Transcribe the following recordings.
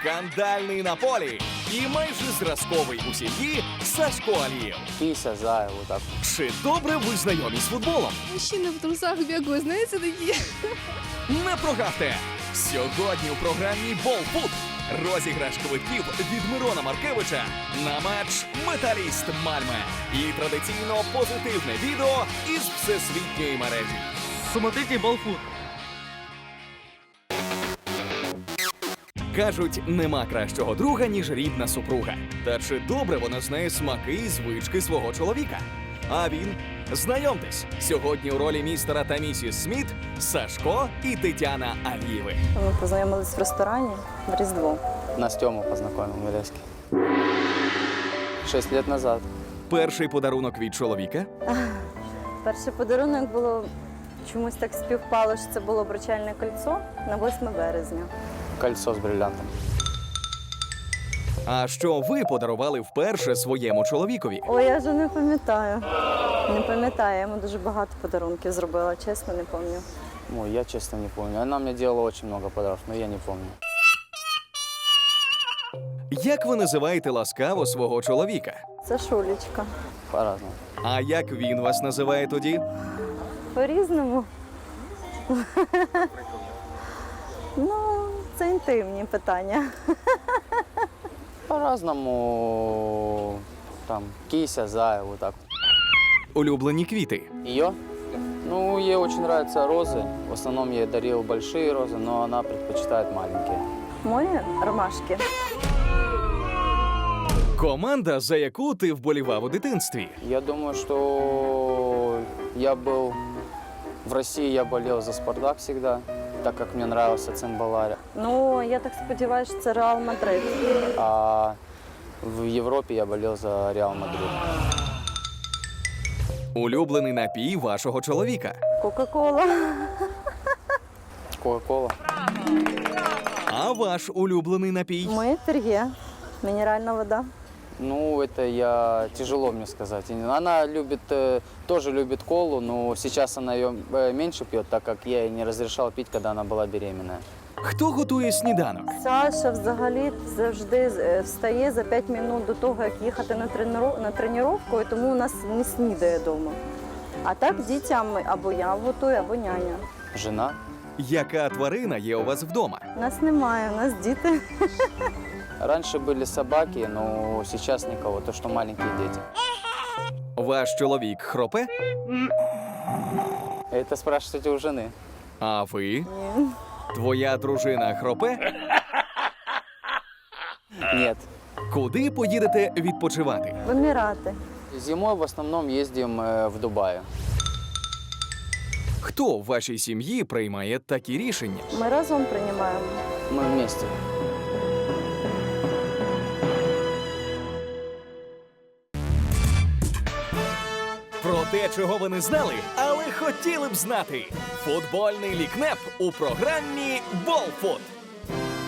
скандальний на полі і майже зразковий у сім'ї Сашко Алієв. Кися, зая, вот так. Чи добре ви знайомі з футболом? Мужчины в трусах бегают, знаете, такие. Не прогавте! Сьогодні у програмі Болфут розіграш квитків від Мирона Маркевича на матч Металіст Мальме. І традиційно позитивне відео із всесвітньої мережі. Смотрите Балфут. Кажуть, нема кращого друга, ніж рідна супруга. Та чи добре вона знає смаки і звички свого чоловіка? А він знайомтесь сьогодні у ролі містера та місіс Сміт Сашко і Тетяна Алієви. Ми познайомились в ресторані в Різдво. Нас Тему познакомил Милевский. Шесть лет назад. Перший подарунок від чоловіка Перший подарунок було чомусь так співпало, що це було обручальне кольцо на 8 березня. Кольцо с бриллиантом. А що ви подарували вперше своєму чоловікові? Ой, я вже не пам'ятаю. Не пам'ятаю, я йому дуже багато подарунків зробила, чесно, не пам'ятаю. Ой, я честно не помню. Она мне делала очень много подарков, но я не помню. Як ви називаєте ласкаво свого чоловіка? Це Шулічка. По-разному. А як він вас називає тоді? По-різному. ну, це інтимні питання. По-разному. Там, кися, зая, вот так. Улюблені квіти. Ее? Ну, ей очень нравятся розы. В основном я ей дарил большие розы, но она предпочитает маленькие. Мої ромашки. Команда, за яку ти вболівав у дитинстві. Я думаю, что я был в России, я болел за Спартак всегда, так как мне нравился Цимбаларя. Ну, я так сподіваюся, що це Реал Мадрид. А в Европе я болел за Реал Мадрид. Улюблений напій вашого чоловіка. Кока-кола. Кока-кола. А ваш улюблений напій? Моє пер'є. Мінеральна вода. Ну, это я тяжело мне сказать. И Она любит, э, тоже любит колу, но сейчас она ее э, меньше пьет, так как я ей не разрешал пить, когда она была беременная. Хто готує сніданок? Саша взагалі завжди е, встає за 5 хвилин до того, як їхати на тренувку, на тренування, і тому у нас не снідає вдома. А так дітям або я готую, або няня. Жена. Яка тварина є у вас вдома? Нас немає, у нас діти. Раньше были собаки, но сейчас никого, то что маленькие дети. Ваш чоловік хропе? Это спрашивайте у жены. А ви? Твоя дружина хропе? Нет. Куди поїдете відпочивати? В Емірати. Зимой в основном ездим э, в Дубае. Хто в вашій сім'ї приймає такі рішення? Ми разом приймаємо. Мы вместе. те, чого ви не знали, але хотіли б знати. Футбольний лікнеп у програмі Болфут.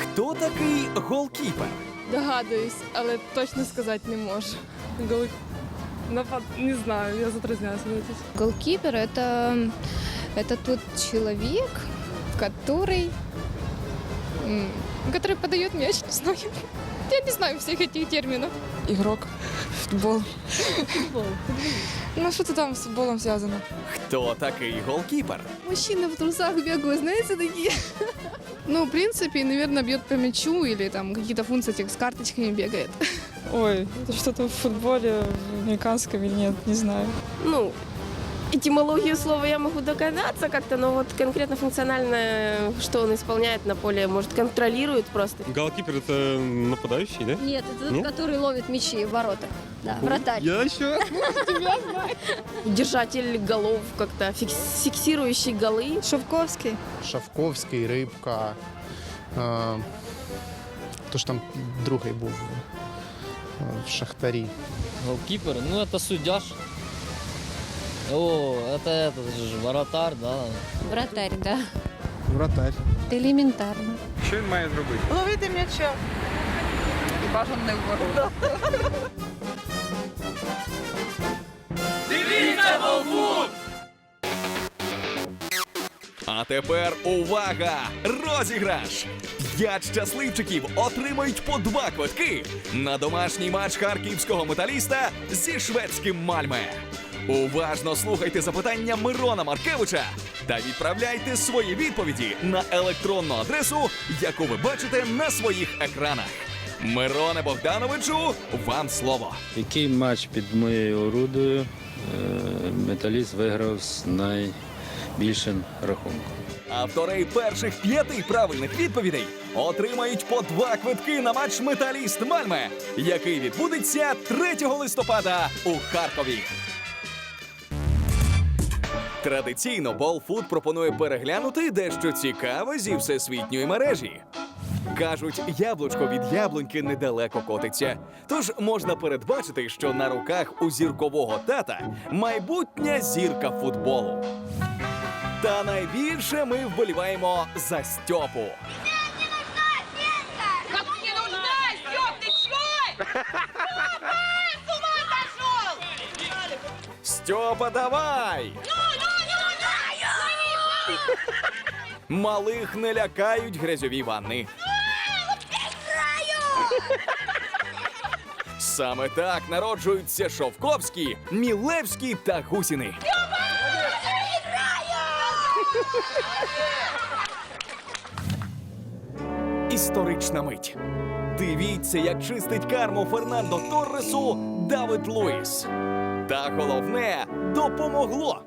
Хто такий голкіпер? Догадуюсь, але точно сказати не можу. Гол... Напад... Не знаю, я затрудняюсь ответить. Голкипер это, это тот человек, который, м, который подает мяч, не знаю. Я не знаю всех этих терминов. Игрок. Футбол. Ну, что-то там с футболом связано. Хто такий голкіпер? Мужчины в трусах бегают, знаете, такие. Ну, в принципе, наверное, бьет по мячу или там какие-то функции этих с карточками бегает. Ой, это что-то в футболе, в американском или нет, не знаю. ну, этимологию слова я могу догадаться как-то, но вот конкретно функционально, что он исполняет на поле, может, контролирует просто. Голкипер это нападающий, да? Нет, это Нет? который ловит мячи в воротах. Да, вратарь. Я еще. Держатель голов как-то, фикс- фиксирующий голы. Шовковский. Шавковський, Рибка. Е, то ж там другий був е, в Шахтарі. Голкипер, ну это судья. ж. О, это этот же воротарь, да. Вратарь, да. Вратарь. Элементарно. Що він має зробити? Ловите мяча. И бажано не в ворота. А тепер увага! Розіграш! П'ять щасливчиків отримають по два квитки на домашній матч харківського металіста зі шведським Мальме. Уважно слухайте запитання Мирона Маркевича та відправляйте свої відповіді на електронну адресу, яку ви бачите на своїх екранах. Мироне Богдановичу, вам слово. Який матч під моєю орудою е, металіст виграв з найбільшим рахунком? Автори перших п'яти правильних відповідей отримають по два квитки на матч Металіст Мальме, який відбудеться 3 листопада у Харкові. Традиційно Болфуд пропонує переглянути дещо цікаве зі всесвітньої мережі. Кажуть, яблучко від яблуньки недалеко котиться. Тож можна передбачити, що на руках у зіркового тата майбутня зірка футболу. Та найбільше ми вболіваємо за Стьопу. Степа! Стьопа, давай! Малих не лякають грязьові ванни. Саме так народжуються Шовковські, Мілевські та Гусіни. Історична мить. Дивіться, як чистить карму Фернандо Торресу Давид Луїс. Та головне допомогло.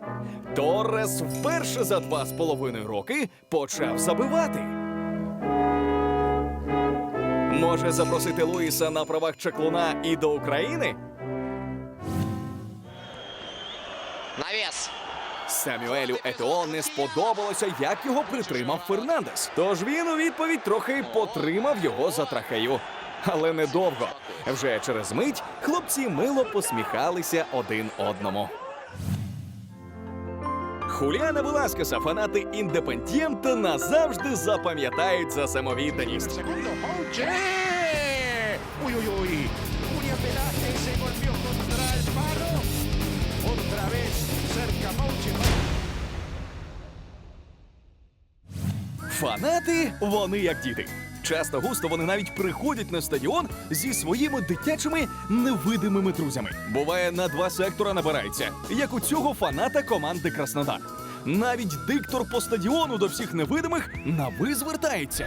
Торрес вперше за два з половиною роки почав забивати. Може запросити Луїса на правах чаклуна і до України? Навес. Самюелю Етео не сподобалося, як його притримав Фернандес. Тож він у відповідь трохи потримав його за трахею. Але недовго. Вже через мить хлопці мило посміхалися один одному. Хуліана Веласкеса фанати індепендієнта назавжди запам'ятають за самовідданість. Ой-ой-ой. Фанати вони як діти. Часто густо вони навіть приходять на стадіон зі своїми дитячими невидимими друзями. Буває, на два сектора набирається, як у цього фаната команди Краснодар. Навіть диктор по стадіону до всіх невидимих на ви звертається.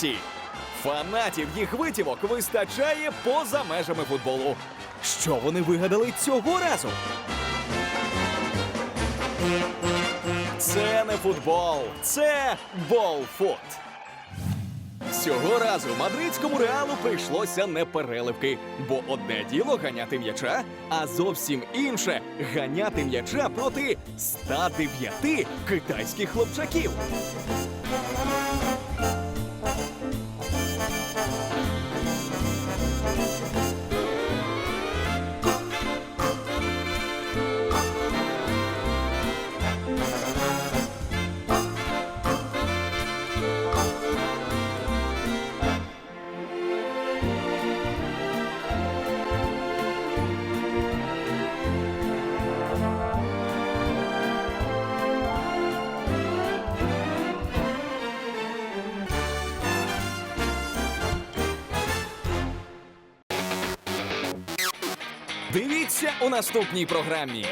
Ісландці! Фанатів їх витівок вистачає поза межами футболу. Що вони вигадали цього разу? Це не футбол, це болфут. Цього разу мадридському реалу прийшлося не переливки, бо одне діло ганяти м'яча, а зовсім інше ганяти м'яча проти 109 китайських хлопчаків. Дивіться у наступній програмі.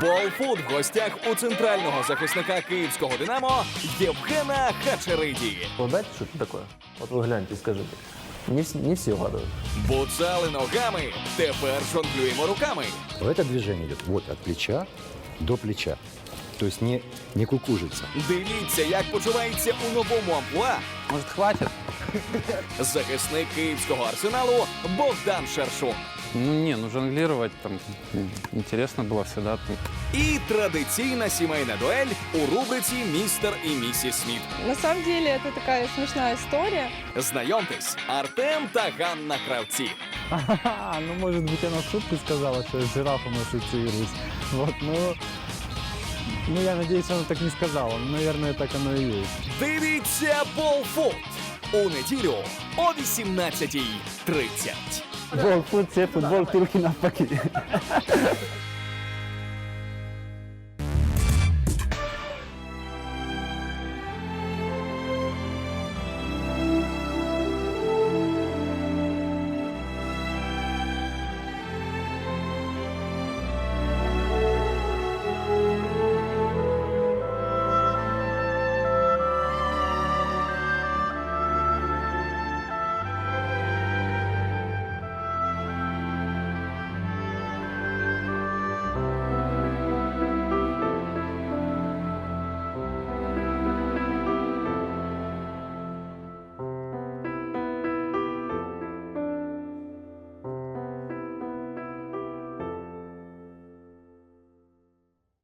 Болфут в гостях у центрального захисника київського Динамо Євгена Хачериді. Угадать, что это такое? Вот вы гляньте, скажите. Не, вс- не все угадывают. Буцали ногами, тепер жонглюємо руками. Это движение идет вот от плеча до плеча. То есть не, не кукужится. Дивіться, як почувається у новому амплуа Может, хватит? захисник київського арсеналу Богдан Шершун. Ну не, ну жонглировать там интересно было всегда. І традиційна сімейна дуель у рубриці Містер і місіс Сміт. На самом деле это такая смешная история. Знайомтесь, Артем та Ганна Кравці. Ага, ну может быть она в шутку сказала, что я с жирафом ассоциируюсь. Вот, ну, Ну, я надеюсь, она так не сказала. Ну, Наверное, так оно и есть. Дивіться Болфут у неділю о 18.30. Болфут це футбол тільки навпаки.